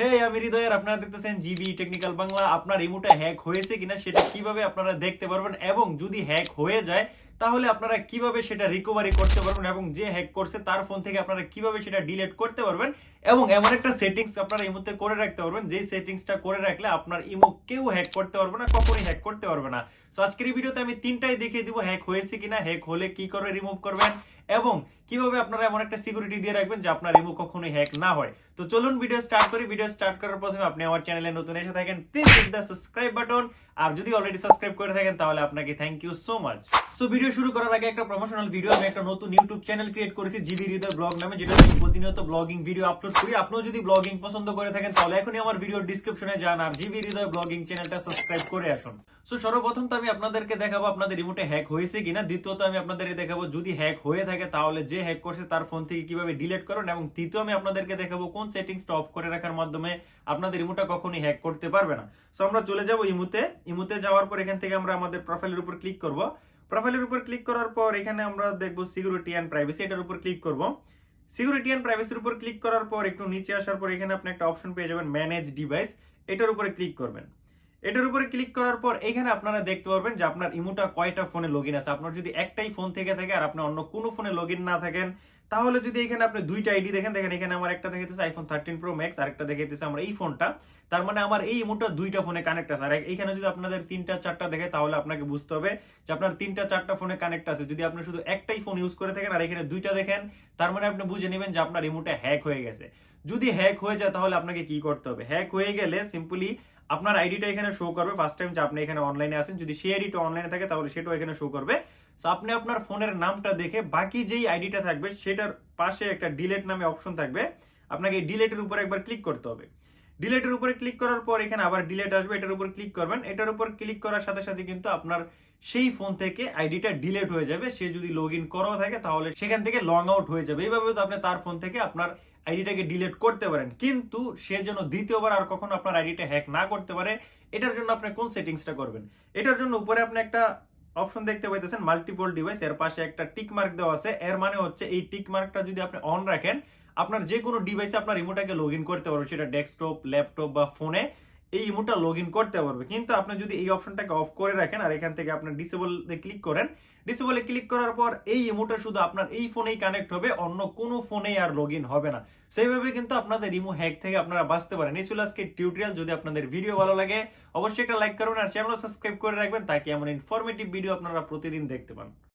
হে আমি হৃদয়ের, আপনারা দেখতেছেন জিবি টেকনিক্যাল বাংলা আপনার রিমোটে হ্যাক হয়েছে কিনা সেটা কীভাবে আপনারা দেখতে পারবেন? এবং যদি হ্যাক হয়ে যায় তাহলে আপনারা কীভাবে সেটা রিকভারি করতে পারবেন এবং যে হ্যাক করছে তার ফোন থেকে আপনারা কীভাবে সেটা ডিলেট করতে পারবেন এবং এমন একটা সেটিংস আপনারা ইমোতে করে রাখতে পারবেন, যেই সেটিংসটা করে রাখলে আপনার ইমো কেউ হ্যাক করতে পারবে না, কখনোই হ্যাক করতে পারবে না। সো আজকের এই ভিডিওতে আমি তিনটাই দেখিয়ে দিব হ্যাক হয়েছে কিনা হ্যাক হলে কি করে রিমুভ করবেন এবং কীভাবে আপনারা এমন একটা সিকিউরিটি দিয়ে রাখবেন যে আপনার রিমুভ কখনোই হ্যাক না হয়। তো চলুন ভিডিও স্টার্ট করি। ভিডিও স্টার্ট করার প্রথমে আপনি আমার চ্যানেলে নতুন এসে থাকেন please hit the subscribe button আর যদি অলরেডি সাবস্ক্রাইব করে থাকেন, তাহলে আপনাকে thank you so much so video শুরু করার আগে একটা প্রমোশনাল ভিডিও আমি একটা নতুন ইউটিউব চ্যানেল ক্রিয়েট করেছি, জিবি হৃদয় ব্লগ নামে, যেটা আমি প্রতিনিয়ত ব্লগিং ভিডিও আপলোড করি। আপনিও যদি ব্লগিং পছন্দ করে থাকেন, তাহলে এখনই আমার ভিডিও ডিসক্রিপশনে যান আর জিবি হৃদয় ব্লগিং চ্যানেলটা সাবস্ক্রাইব করে আসুন। সো সর্বপ্রথম তো আমি আপনাদেরকে দেখাবো আপনাদের রিমোটে হ্যাক হয়েছে কিনা। দ্বিতীয়ত আমি আপনাদেরকে দেখাবো, যদি হ্যাক হয়ে থাকে, তাহলে যে হ্যাক করছে তার ফোন থেকে কীভাবে ডিলিট করুন এবং তৃতীয় আমি আপনাদেরকে দেখাবো কোন সেটিংসটা অফ করে রাখার মাধ্যমে আপনাদের রিমোটটা কখনোই হ্যাক করতে পারবে না। সো আমরা চলে যাব ইমুতে। ইমুতে যাওয়ার পর এখান থেকে আমরা আমাদের প্রোফাইলের উপর ক্লিক করব। প্রোফাইলের উপর ক্লিক করার পর এখানে আমরা দেখব সিকিউরিটি অ্যান্ড প্রাইভেসি এটার উপর ক্লিক করব। সিকিউরিটি অ্যান্ড প্রাইভেসির উপর ক্লিক করার পর, একটু নিচে আসার পর এখানে আপনি একটা অপশন পেয়ে যাবেন ম্যানেজ ডিভাইস এটার উপরে ক্লিক করবেন। এটার উপরে ক্লিক করার পর এখানে আপনারা দেখতে পারবেন যে আপনার ইমোটা কয়টা ফোনে লগ আছে। আপনার যদি একটাই ফোন থেকে থাকে আর আপনি অন্য কোনো ফোনে লগ না থাকেন, তাহলে যদি এখানে আপনি দুইটা আইডি দেখেন দেখেন এখানে আমার একটা দেখাইতেছে আইফোন থার্টিন প্রো ম্যাক্স আরেকটা দেখাইতেছে আমার এই ফোনটা তার মানে আমার এই ইমোটা দুইটা ফোনে কানেক্ট আছে। আর এখানে যদি আপনাদের তিনটা, চারটা দেখে, তাহলে আপনাকে বুঝতে হবে যে আপনার তিনটা, চারটা ফোনে কানেক্ট আছে। যদি আপনি শুধু একটাই ফোন ইউজ করে থাকেন আর এখানে দুইটা দেখেন, তার মানে আপনি বুঝে নেবেন যে আপনার ইমোটা হ্যাক হয়ে গেছে। যদি হ্যাক হয়ে যায়, তাহলে আপনাকে কি করতে হবে? হ্যাক হয়ে গেলে সিম্পলি আপনার আইডিটা এখানে শো করবে ফার্স্ট টাইম যে আপনি এখানে অনলাইনে আসেন যদি সেই আইডিটা অনলাইনে থাকে, তাহলে সেটাও এখানে শো করবে। আপনি আপনার ফোনের নামটা দেখে বাকি যেই আইডিটা থাকবে, সেটার পাশে একটা ডিলেট নামে অপশন থাকবে। আপনাকে ডিলেটের উপর একবার ক্লিক করতে হবে। ডিলেটের উপরে ক্লিক করার পর এখানে আবার ডিলেট আসবে, এটার উপর ক্লিক করবেন। এটার উপর ক্লিক করার সাথে সাথে কিন্তু আপনার সেই ফোন থেকে আইডিটা ডিলেট হয়ে যাবে। সে যদি লগ ইন করাও থাকে, তাহলে সেখান থেকে লং আউট হয়ে যাবে। এইভাবে তো আপনি তার ফোন থেকে আপনার আইডিটাকে ডিলিট করতে পারেন। কিন্তু সে যেন দ্বিতীয়বার আর কখনো আপনার আইডিটা হ্যাক না করতে পারে, এটার জন্য আপনি কোন সেটিংসটা করবেন? এটার জন্য উপরে আপনি একটা অপশন দেখতে পাইতেছেন মাল্টিপল ডিভাইস এর পাশে একটা টিক মার্ক দেওয়া আছে। এর মানে হচ্ছে এই টিক মার্কটা যদি আপনি অন রাখেন, আপনার যে কোনো ডিভাইসে আপনার রিমোটাকে লগ ইন করতে পারবেন, সেটা ডেস্কটপ ল্যাপটপ বা ফোনে এই ইমোটা লগ ইন করতে পারবে। কিন্তু আপনি যদি এই অপশনটাকে অফ করে রাখেন আর এখান থেকে আপনার ডিসেবল ক্লিক করেন ডিসেবলে ক্লিক করার পর এই ইমোটা শুধু আপনার এই ফোনেই কানেক্ট হবে, অন্য কোনো ফোনেই আর লগ ইন হবে না। সেইভাবে কিন্তু আপনাদের ইমো হ্যাক থেকে আপনারা বাঁচতে পারেন। এই ছিল আজকে টিউটোরিয়াল যদি আপনাদের ভিডিও ভালো লাগে, অবশ্যই একটা লাইক করবেন আর চ্যানেল সাবস্ক্রাইব করে রাখবেন, তাকে এমন ইনফরমেটিভ ভিডিও আপনারা প্রতিদিন দেখতে পান।